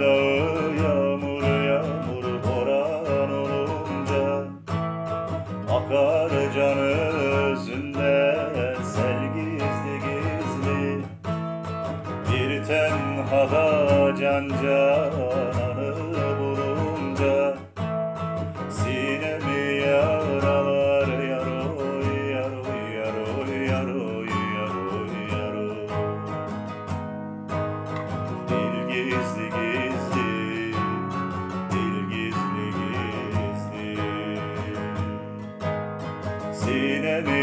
Dağı yağmur boran olunca Akar canı özünde sel gizli gizli. Bir tenhada can gizli gizli gizli gizli. Sinemi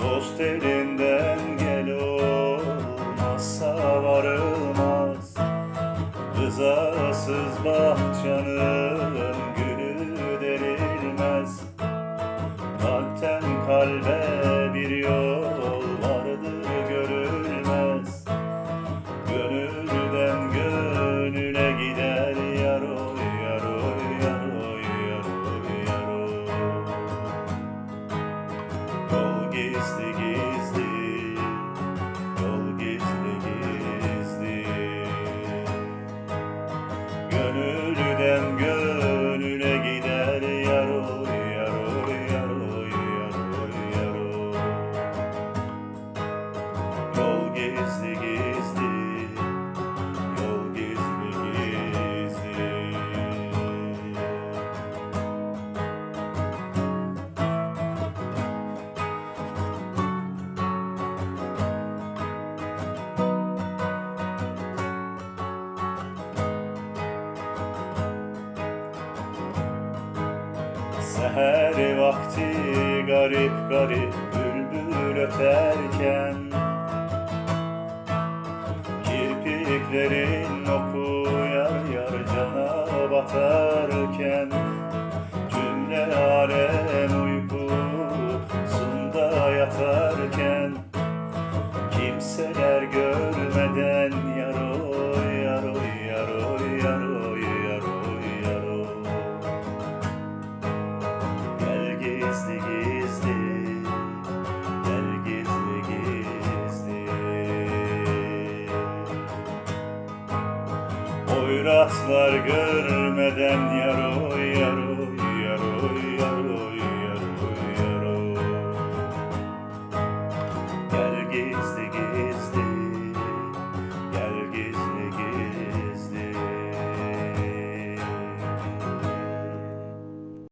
Dost elinden Gönül Seher vakti garip garip bülbül öterken Kirpiklerin oku yar yar cana batarken Cümle alem Oyratlar görmeden yaroy yaroy